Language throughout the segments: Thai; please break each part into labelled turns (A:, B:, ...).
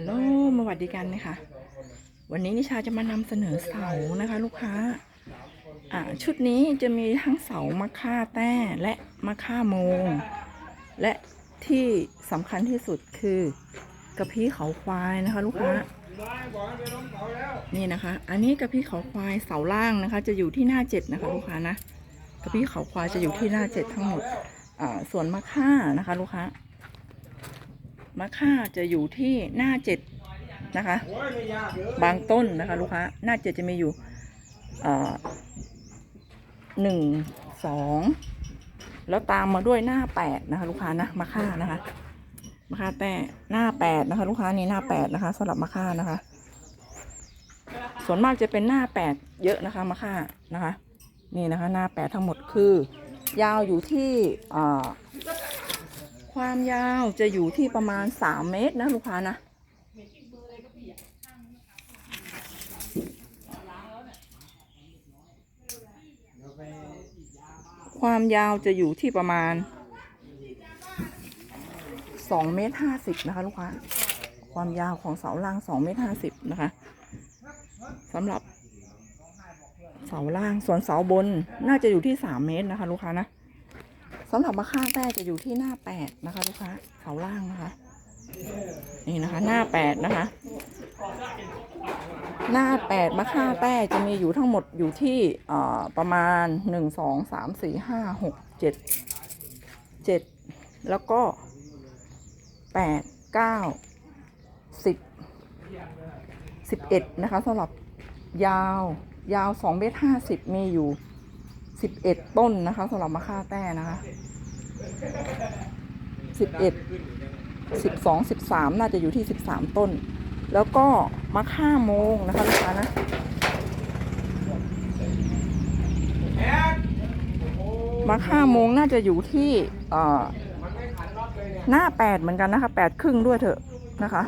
A: ฮัลโหลมาสวัสดีกันนะคะวันนี้นิชาจะมานำเสนอเสานะคะ ลูกค้าอ่าชุดนี้จะมีทั้งเสามะค่าแต้และมะค่าโมง และที่สำคัญที่สุดคือกระพี้เขาควายนะคะ ลูกค้านี่นะคะ อันนี้กระพี้เขาควายเสาล่างนะคะ จะอยู่ที่หน้าเจ็ดนะคะ ลูกค้านะกระพี้เขาควายจะอยู่ที่หน้าเจ็ดทั้งหมดอ่าส่วนมะค่านะคะ ลูกค้า มะค่าจะอยู่ที่หน้าเจ็ดนะคะ บางต้นนะคะลูกค้าหน้าเจ็ดจะมีอยู่หนึ่งสองแล้วตามมาด้วยหน้าแปดนะคะ ลูกค้านะมะค่านะคะมะค่าแต่หน้าแปดนะคะ ลูกค้านี่หน้าแปดนะคะสำหรับมะค่านะคะ ส่วนมากจะเป็นหน้าแปดเยอะนะคะมะค่านะคะ นี่นะคะ หน้าแปดทั้งหมดคือ ยาวอยู่ที่อ่อ ความยาวจะอยู่ที่ประมาณ3เมตรนะลูกค้านะความยาวจะอยู่ที่ประมาณ2เมตร50นะคะลูกค้า ความยาวของเสาล่าง2เมตร50นะคะสำหรับเสาล่างส่วนเสาบนน่าจะอยู่ที่3เมตรนะคะ ลูกค้านะ สำหรับมะค่าแต้จะอยู่ที่หน้าแปดนะคะลูกค้าเสาล่างนะคะ นี่นะคะ หน้าแปดนะคะ หน้าแปดมะค่าแต้จะมีอยู่ทั้งหมดอยู่ที่เอ่อประมาณหนึ่งสองสามสี่ห้าหกเจ็ดเจ็ดแล้วก็แปดเก้าสิบสิบเอ็ดนะคะสำหรับยาวยาวสองเมตรห้าสิบมีอยู่ สิบเอ็ดต้นนะคะสำหรับมะค่าแต้นะคะสิบเอ็ดสิบสองสิบสามน่าจะอยู่ที่สิบสามต้น แล้วก็มะค่าโมงนะคะลูกค้านะมะค่าโมงน่าจะอยู่ที่เอ่อหน้าแปดเหมือนกันนะคะแปดครึ่งด้วยเถอะนะคะ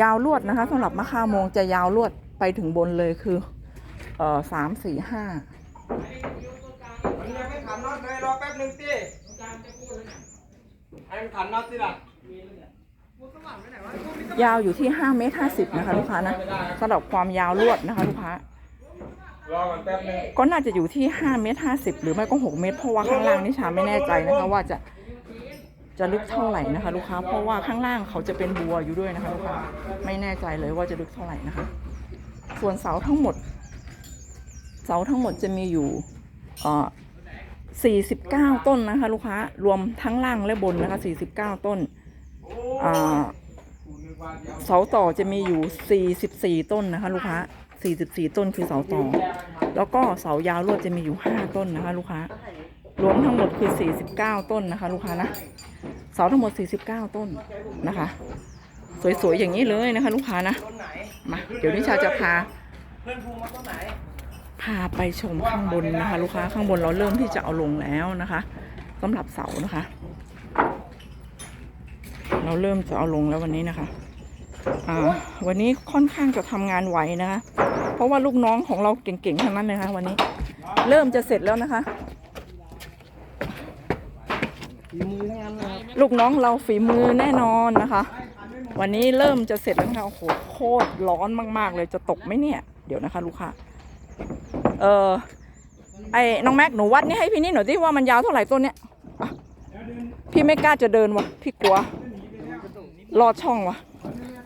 A: ยาวลวดนะคะสำหรับมะค่าโมงจะยาวลวดไปถึงบนเลยคือเอ่อสามสี่ห้า
B: มันยังไม่ขันน็อตเลย รอแป๊บหนึ่งตีให้มันขันน็อตสิล่ะ
A: ยาวอยู่ที่5เมตร50นะคะลูกค้านะสำหรับความยาวลวดนะคะลูกค้าร
B: อมันแป๊บหนึง
A: ก็น่าจะอยู่ที่5เมตร50หรือไม่ก็6เมตรเพราะว่าข้างล่างนิชาไม่แน่ใจนะคะว่าจะจะลึกเท่าไหร่นะคะ ลูกค้า เพราะว่าข้างล่างเขาจะเป็นบัวอยู่ด้วยนะคะลูกค้าไม่แน่ใจเลยว่าจะลึกเท่าไหร่นะคะ ส่วนเสาทั้งหมด เสาทั้งหมดจะมีอยู่เอ่อ 49 ต้นนะคะ ลูกค้ารวมทั้งล่างและบนนะคะ 49 ต้นเสาต่อจะมีอยู่ 44 ต้นนะคะ ลูกค้า 44 ต้นคือเสาต่อ แล้วก็เสายาวลวดจะมีอยู่ 5 ต้นนะคะ ลูกค้ารวมทั้งหมดคือ 49 ต้นนะคะ ลูกค้านะเสาทั้งหมด 49 ต้นนะคะ สวยๆอย่างนี้เลยนะคะ ลูกค้านะมาเดี๋ยวนิชาจะพา
B: เพื่อนภูมิมาต้นไหน
A: พาไปชมข้างบนนะคะ ลูกค้าข้างบนเราเริ่มที่จะเอาลงแล้วนะคะสำหรับเสานะคะ เราเริ่มจะเอาลงแล้ววันนี้นะคะวันนี้ค่อนข้างจะทำงานไหวนะคะ เพราะว่าลูกน้องของเราเก่งๆทั้งนั้นเลยค่ะวันนี้ เริ่มจะเสร็จแล้วนะคะลูกน้องเราฝีมือแน่นอนนะคะ วันนี้เริ่มจะเสร็จแล้วนะคะโอ้โหโคตรร้อนมาก ๆ เลยจะตกไหมเนี่ย เดี๋ยวนะคะ ลูกค้า เออไอ้น้องแม็กหนูวัดนี่ให้พี่นี่หน่อยที่ว่ามันยาวเท่าไหร่ต้นเนี้ยอะพี่ไม่กล้าจะเดินวะพี่กลัวลอดช่องวะ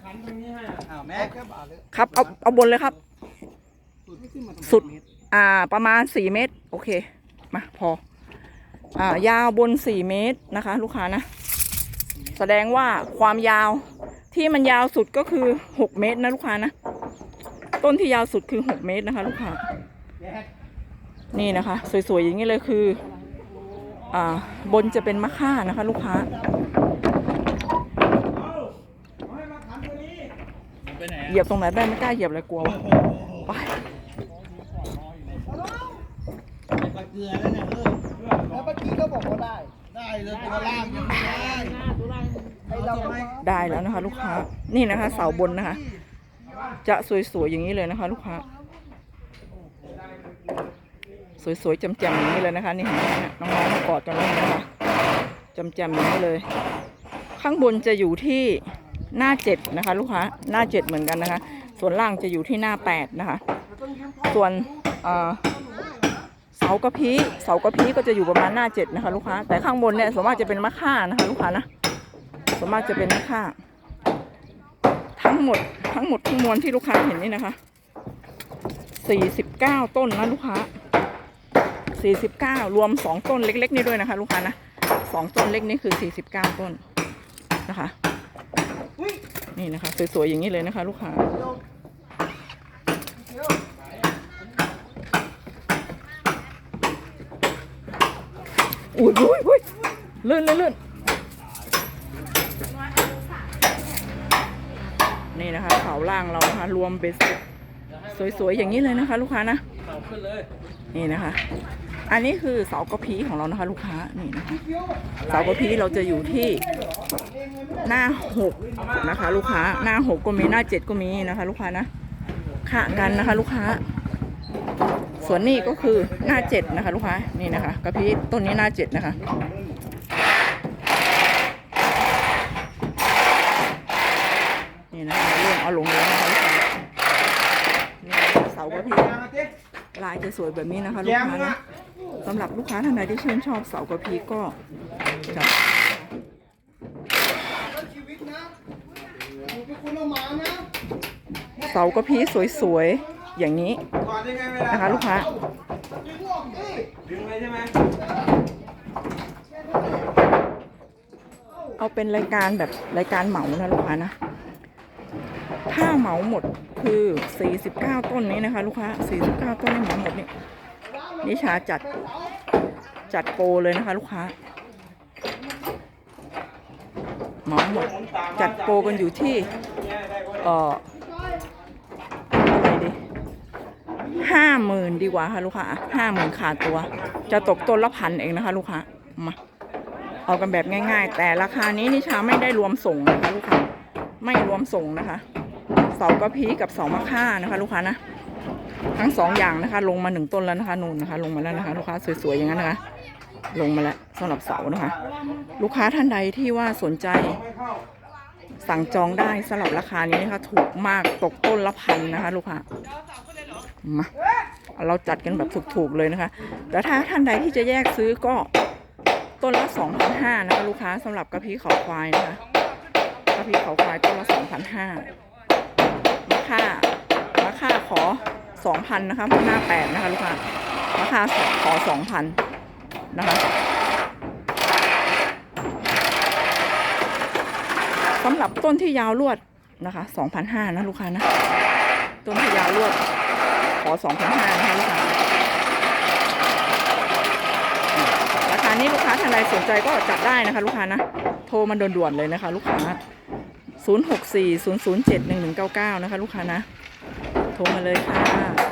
B: ขันตรงนี้ให้อ้าวแม็กครับ
A: ครับเอาเอาบนเลยครับ สุดอ่าประมาณสี่เมตร โอเค มาพอ อ่ายาวบนสี่เมตรนะคะ ลูกค้านะ แสดงว่าความยาวที่มันยาวสุดก็คือหกเมตรนะลูกค้านะ ต้นที่ยาวสุดคือหกเมตรนะคะ ลูกค้านี่นะคะ สวยๆอย่างนี้เลยคือ อ่า บนจะเป็นมะค่านะคะ ลูกค้า
B: เห
A: ยียบตรงไหนได้ไม่กล้าเหยียบเลยกลัววะไป
C: ปเกลือแล้วเนี่ย
B: แล้วเมื่อกี้ก็บอกว่าได้
C: ได้เลยตัวล่างยังได้
B: ได้
A: แล้วนะคะ ลูกค้า นี่นะคะ เสาบนนะคะ จะสวยๆอย่างนี้เลยนะคะ ลูกค้า สวยๆจำๆอย่างนี้เลยนะคะ นี่เห็นไหมน้องๆมากอดกันแล้วเห็นไหมคะจำๆอย่างนี้เลย ข้างบนจะอยู่ที่หน้าเจ็ดนะคะ ลูกค้าหน้าเจ็ดเหมือนกันนะคะ ส่วนล่างจะอยู่ที่หน้าแปดนะคะ ส่วนเสากระพี้เสากระพี้ก็จะอยู่ประมาณหน้าเจ็ดนะคะ ลูกค้าแต่ข้างบนเนี่ยส่วนมากจะเป็นมะค่านะคะ ลูกค้านะส่วนมากจะเป็นมะค่า งหมดทั้งหมดทั้งมวลที่ลูกค้าเห็นนี่นะคะสี่สิบเก้าต้นนะลูกค้าสี่สิบเก้ารวมสองต้นเล็ก ๆ นี่ด้วยนะคะ ลูกค้านะสองต้นเล็กนี่คือสี่สิบเก้าต้นนะคะนี่นะคะสวยๆอย่างนี้เลยนะคะ ลูกค้าอุ้ยอุ้ยอุ้ยลื่นลื่นลื่น นี่นะคะเสาล่างเรานะคะรวมเบสสวยๆอย่างนี้เลยนะคะ ลูกค้านะ
C: นี่
A: นะคะ อันนี้คือเสากระพีของเรานะคะ ลูกค้านี่นะคะเสากระพีเราจะอยู่ที่หน้าหกนะคะ ลูกค้าหน้าหกก็มีหน้าเจ็ดก็มีนะคะ ลูกค้านะค่ะกันนะคะ ลูกค้า ส่วนนี้ก็คือหน้าเจ็ดนะคะ ลูกค้านี่นะคะกระพีต้นนี้หน้าเจ็ดนะคะ นี่นะคะ เรื่องเอาลงเลยนะคะลูกค้านี่นะคะเสากระพี
B: มาเจ๊
A: ลายจะสวยแบบนี้นะคะ ลู
B: แย้
A: ก
B: ม
A: ค้า
B: นะ
A: นะสำหรับลูกค้าท่านใดที่ชื่นชอบเสากระพีก็จะ
C: ชีวิตนะอยู่เป็นคนเอาหมานะ
A: เสากระพีสวยๆ อย่างนี้
B: ก่อนยังไงเวลา
A: นะคะลูกค้า
C: ดึงออกดิ
B: ดึงเลยใช่ไหม
A: เอาเป็นรายการแบบรายการเหมานะลูกค้านะ ถ้าเหมาหมดคือ 49 ต้นนี้นะคะ ลูกค้า 49 ต้นนี้เหมาหมดนี่นิชาจัดจัดโปรเลยนะคะ ลูกค้าเหมาหมดจัดโปรกันอยู่ที่เอ่ออะไรดีห้าหมื่นดีกว่าค่ะลูกค้าห้าหมื่นขาดตัว จะตกต้นละพันเองนะคะ ลูกค้ามาเอากันแบบง่าย ๆ แต่ราคานี้นิชาไม่ได้รวมส่งนะคะลูกค้าไม่รวมส่งนะคะ เสากระพีกับเสามาค่านะคะ ลูกค้านะทั้งสองอย่างนะคะ ลงมาหนึ่งต้นแล้วนะคะนูนนะคะ ลงมาแล้วนะคะ ลูกค้าสวยๆอย่างนั้นนะคะลงมาแล้วสำหรับเสานะคะ ลูกค้าท่านใดที่ว่าสนใจ สั่งจองได้สำหรับราคานี้นะคะถูกมากตกต้นละพันนะคะ ลูกค้ามาเราจัดกันแบบถูกๆเลยนะคะ แต่ถ้าท่านใดที่จะแยกซื้อก็ต้นละ2,500นห้านะคะ ลูกค้าสำหรับกระพี้เขาควายนะคะกระพี้เขาควายต้นละ2,500รา คาราคาขอ2,000นะคะหน้าแปดนะคะลูกค้าราคาขอ2,000นะคะสำหรับต้นที่ยาวลวดนะคะ2,500นะลูกค้านะ ต้นที่ยาวลวด ขอ2,500นะคะลูกค้าราคานี้ลูกค้าท่านใดสนใจก็จัดได้นะคะ ลูกค้านะ โทรมาด่วนๆเลยนะคะ ลูกค้า 064 007 1199 นะคะ ลูกค้านะ โทรมาเลยค่ะ